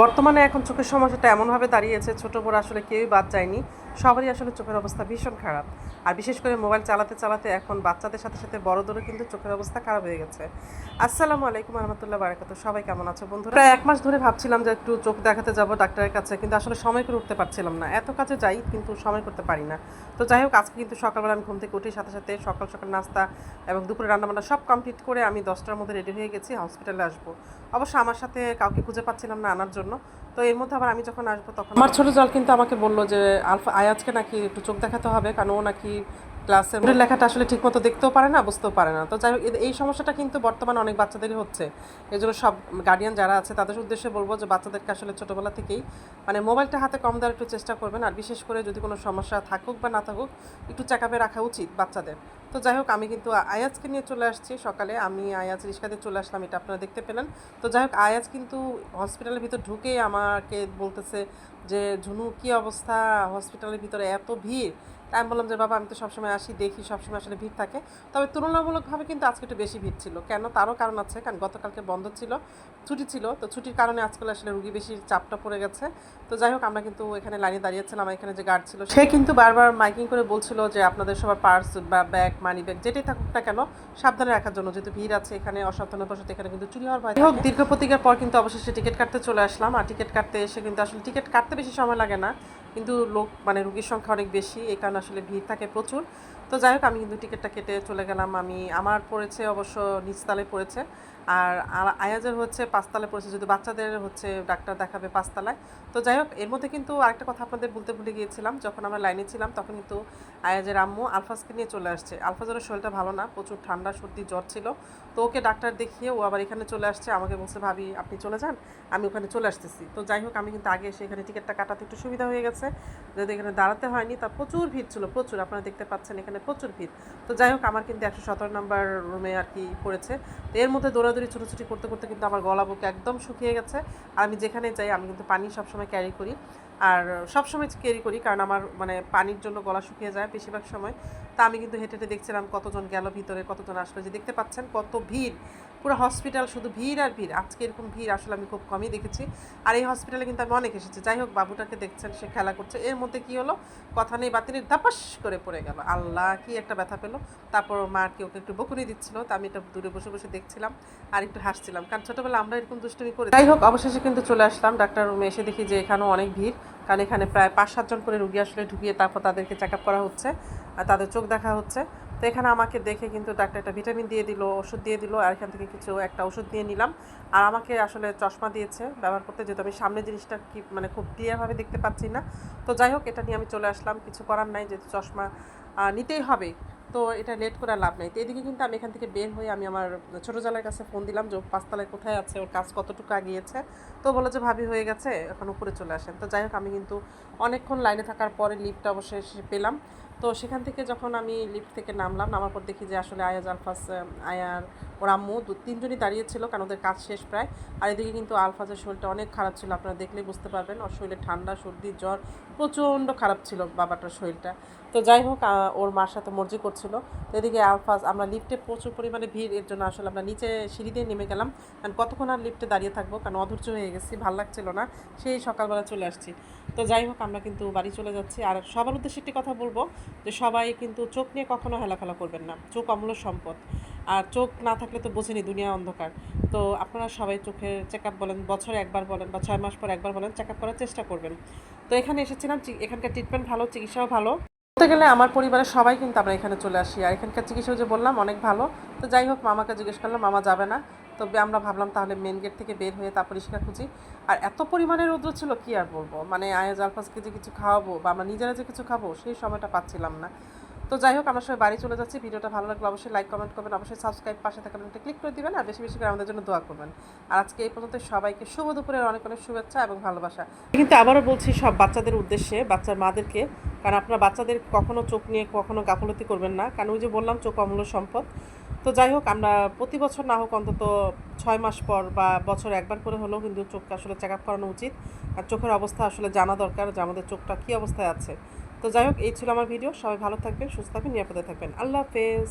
বর্তমানে এখন চোখের সমস্যাটা এমনভাবে দাঁড়িয়েছে ছোটো বড় আসলে কেউই বাদ যায়নি। সবারই আসলে চোখের অবস্থা ভীষণ খারাপ। আর বিশেষ করে মোবাইল চালাতে চালাতে এখন বাচ্চাদের সাথে সাথে বড়দেরও কিন্তু চোখের অবস্থা খারাপ হয়ে গেছে। আসসালামু আলাইকুম রহমতুল্লাহ বারাকাতু। সবাই কেমন আছো বন্ধুরা? প্রায় এক মাস ধরে ভাবছিলাম যে একটু চোখ দেখাতে যাব ডাক্তারের কাছে, কিন্তু আসলে সময় করে উঠতে পারছিলাম না। এত কাজে যাই, কিন্তু সময় করতে পারি না। তো যাই হোক, আজকে কিন্তু সকালবেলা আমি ঘুম থেকে উঠে, সাথে সাথে সকাল সকাল নাস্তা এবং দুপুরে রান্নাবান্না সব কমপ্লিট করে আমি দশটার মধ্যে রেডি হয়ে গেছি হসপিটালে আসব। অবশ্য আমার সাথে কাউকে খুঁজে পাচ্ছিলাম না আনার জন্য। তো এর মধ্যে আবার আমি যখন আসব তখন আমার ছোট জল কিন্তু আমাকে বলল যে, আলফা, আয়াজকে নাকি একটু চোখ দেখাতে হবে, কারণ ও নাকি ক্লাসের মধ্যে লেখাটা আসলে ঠিকমতো দেখতেও পারে না, বুঝতেও পারে না। তো যাই হোক, এই সমস্যাটা কিন্তু বর্তমানে অনেক বাচ্চাদেরই হচ্ছে। এই জন্য সব গার্ডিয়ান যারা আছে, তাদের উদ্দেশ্যে বলব যে, বাচ্চাদেরকে আসলে ছোটোবেলা থেকেই মানে মোবাইলটা হাতে কম দেওয়ার একটু চেষ্টা করবেন, আর বিশেষ করে যদি কোনো সমস্যা থাকুক বা না থাকুক, একটু চেকআপে রাখা উচিত বাচ্চাদের। তো যাই হোক, আমি কিন্তু আয়াজকে নিয়ে চলে আসছি সকালে। আমি আয়াজ রিক্সাতে চলে আসলাম, এটা আপনারা দেখতে পেলেন। তো যাই হোক, আয়াজ কিন্তু হসপিটালের ভিতর ঢুকে আমাকে বলতেছে যে, ঝুনু, কি অবস্থা? হসপিটালের ভিতরে এত ভিড়? তাই আমি বললাম যে, বাবা, আমি তো সবসময় আসি, দেখি, সবসময় আসলে ভিড় থাকে। তবে তুলনামূলকভাবে কিন্তু আজকে একটু বেশি ভিড় ছিল। কেন? তারও কারণ আছে, কারণ গতকালকে বন্ধ ছিল, ছুটি ছিল। তো ছুটির কারণে আজকাল আসলে রুগী বেশি চাপটা পড়ে গেছে। তো যাই হোক, আমরা কিন্তু এখানে লাইনে দাঁড়িয়েছিলাম এখানে যে গার্ড ছিল, সে কিন্তু বারবার মাইকিং করে বলছিল যে, আপনাদের সবার পার্স বা ব্যাগ মানি ব্যাগ যেটাই থাকুক না কেন, সাবধানে রাখার জন্য যেহেতু ভিড় আছে এখানে অসাবধানতাবশত এখানে কিন্তু চুরি হওয়ার ভয়। হোক, দীর্ঘ প্রতিজ্ঞার পর কিন্তু অবশেষে টিকিট কাটতে চলে আসলাম। আর টিকিট কাটতে এসে কিন্তু আসলে টিকিট কাটতে বেশি সময় লাগে না। কিন্তু লোক মানে রুগীর সংখ্যা অনেক বেশি, এই কারণে আসলে ভিড় থাকে প্রচুর। তো যাই হোক, আমি কিন্তু টিকিটটা কেটে চলে গেলাম। আমি, আমার পড়েছে অবশ্য নিচতলে পড়েছে। আর আয়াজের হচ্ছে পাঁচতলায় পড়েছে যদি বাচ্চাদের হচ্ছে ডাক্তার দেখাবে পাঁচতলায়। তো যাই হোক, এর মধ্যে কিন্তু আরেকটা কথা আপনাদের বলতে ভুলে গিয়েছিলাম। যখন আমরা লাইনে ছিলাম, তখন কিন্তু আয়াজের আম্মু আলফাজকে নিয়ে চলে আসছে। আলফাজের শরীরটা ভালো না, প্রচুর ঠান্ডা, সর্দি, জ্বর ছিল। তো ওকে ডাক্তার দেখিয়ে ও আবার এখানে চলে আসছে। আমাকে বলছে, ভাবি, আপনি চলে যান, আমি ওখানে চলে আসতেছি। তো যাই হোক, আমি কিন্তু আগে এসে এখানে টিকিটটা কাটাতে একটু সুবিধা হয়ে গেছে। যদি এখানে দাঁড়াতে হয়নি, তা প্রচুর ভিড় ছিল, প্রচুর। আপনারা দেখতে পাচ্ছেন, এখানে প্রচুর ভিড়। তো যাই হোক, আমার কিন্তু একশো সতেরো নম্বর রুমে আর কি পড়েছে। তো এর মধ্যে দৌড়াদৌড়ি, ছোটোছুটি করতে করতে কিন্তু আমার গলা বুক একদম শুকিয়ে গেছে। আর আমি যেখানে যাই, আমি কিন্তু পানি সবসময় ক্যারি করি। আর সবসময় ক্যারি করি, কারণ আমার মানে পানির জন্য গলা শুকিয়ে যায় বেশিরভাগ সময়। তা আমি কিন্তু হেঁটে হেঁটে দেখছিলাম কতজন গেল ভিতরে, কতজন আসলো। যে দেখতে পাচ্ছেন কত ভিড়। পুরো হসপিটাল শুধু ভিড় আর ভিড়। আজকে এরকম ভিড় আসলে আমি খুব কমই দেখেছি। আর এই হসপিটালে কিন্তু আমি অনেক এসেছি। যাই হোক, বাবুটাকে দেখছেন, সে খেলা করছে। এর মধ্যে কি হলো? কথা নেই বাতিনি দাপাস করে পড়ে গেল। আল্লাহ, কি একটা ব্যথা পেল। তারপর মা কি ওকে একটু বকুনি দিচ্ছিল। তা আমি এটা দূরে বসে বসে দেখছিলাম আর একটু হাসছিলাম। কারণ ছোটোবেলা আমরা এরকম দুষ্টুমি করি যাই হোক, অবশেষে কিন্তু চলে আসলাম। ডাক্তার রুমে এসে দেখি যে এখানেও অনেক ভিড়। কারণ এখানে প্রায় পাঁচ সাতজন করে রুগী আসলে ঢুকিয়ে তারপর তাদেরকে চেক করা হচ্ছে আর তাদের চোখ দেখা হচ্ছে। তো এখানে আমাকে দেখে কিন্তু ডাক্তার একটা ভিটামিন দিয়ে দিল, ওষুধ দিয়ে দিল আর এখান থেকে কিছু একটা ওষুধ দিয়ে নিলাম। আর আমাকে আসলে চশমা দিয়েছে ব্যবহার করতে যেহেতু আমি সামনে জিনিসটা কি মানে খুব ক্লিয়ারভাবে দেখতে পাচ্ছি না। তো যাই হোক, এটা নিয়ে আমি চলে আসলাম। কিছু করার নাই, যেহেতু চশমা নিতেই হবে। তো এটা লেট করে লাভ নেই। তো এদিকে কিন্তু আমি এখান থেকে বের হয়ে আমি আমার ছোটো জালের কাছে ফোন দিলাম যে পাঁচতলায় কোথায় আছে, ওর কাজ কতটুকু আগিয়েছে। তো বলে যে, ভাবি হয়ে গেছে, এখন উপরে চলে আসেন। তো যাই হোক, আমি কিন্তু অনেকক্ষণ লাইনে থাকার পরে লিফটটা অবশ্যই পেলাম। তো সেখান থেকে যখন আমি লিফট থেকে নামলাম নামার পর দেখি যে আসলে আয়াজ আলফাস আহ, আয়ার ওর আম্মু দু তিনজনই দাঁড়িয়েছিল কারণ ওদের কাজ শেষ প্রায়। আর এদিকে কিন্তু আলফাজের শরীরটা অনেক খারাপ ছিল আপনারা দেখলেই বুঝতে পারবেন। ওর শরীরে ঠান্ডা সর্দি জ্বর প্রচণ্ড খারাপ ছিল বাবাটার শরীরটা। তো যাই হোক ওর মার সাথে মর্জি করছিল। তো এদিকে আলফাজ আমরা লিফটে প্রচুর পরিমাণে ভিড় এর জন্য আসলে আমরা নিচে সিঁড়ি দিয়ে নেমে গেলাম। কারণ কতক্ষণ আর লিফটে দাঁড়িয়ে থাকব? কারণ অধৈর্য হয়ে গেছি ভালো লাগছিল না। সেই সকালবেলা চলে আসছি। তো যাই হোক আমরা কিন্তু বাড়ি চলে যাচ্ছি। আর সবার উদ্দেশ্যে একটি কথা বলব যে সবাই কিন্তু চোখ নিয়ে কখনো হেলাফেলা করবেন না। চোখ অমূল্য সম্পদ। আর চোখ না থাকলে তো বোঝেনি দুনিয়া অন্ধকার। তো আপনারা সবাই চোখের চেক আপ বলেন, বছরে একবার বলেন বা ছয় মাস পর একবার বলেন চেক আপ করার চেষ্টা করবেন। তো এখানে এসেছিলাম এখানকার ট্রিটমেন্ট ভালো, চিকিৎসাও ভালো। বলতে গেলে আমার পরিবারের সবাই কিন্তু আমরা এখানে চলে আসি। আর এখানকার চিকিৎসাও যে বললাম অনেক ভালো। তো যাই হোক, মামাকে জিজ্ঞেস করলাম, মামা যাবে না? তবে আমরা ভাবলাম তাহলে মেন গেট থেকে বের হয়ে তারপর রিক্সা খুঁজি। আর এত পরিমাণে রৌদ্র ছিল, কি আর বলব? মানে আয়াজ, আলফাজকে যে কিছু খাওয়াবো বা আমরা নিজেরা যে কিছু খাব, সেই সময়টা পাচ্ছিলাম না। তো যাই হোক, আমরা সবাই বাড়ি চলে যাচ্ছি। ভিডিওটা ভালো লাগলে অবশ্যই লাইক কমেন্ট করবেন। অবশ্যই সাবস্ক্রাইব পাশে থাকা বেলটা ক্লিক করে দিবেন। আর বেশি বেশি করে আমাদের জন্য দোয়া করবেন। আর আজকে এই পর্যন্ত সবাইকে শুভ দুপুরের অনেক অনেক শুভেচ্ছা এবং ভালোবাসা। কিন্তু আবারও বলছি, সব বাচ্চাদের উদ্দেশ্যে বাচ্চার মাদেরকে, কারণ আপনারা বাচ্চাদের কখনো চোখ নিয়ে কখনো গাফলতি করবেন না। কারণ ওই যে বললাম, চোখ অমূল্য সম্পদ। তো যাই হোক, আমরা প্রতি বছর না হোক অন্তত ছয় মাস পর বা বছর একবার করে হলেও কিন্তু চোখটা আসলে চেক আপ করানো উচিত। আর চোখের অবস্থা আসলে জানা দরকার যে আমাদের চোখটা কী অবস্থায় আছে। তো যাই হোক, এই ছিল আমার ভিডিও সবাই ভালো থাকবেন, সুস্থ থাকবেন, নিরাপদে থাকবেন। আল্লাহ হাফেজ।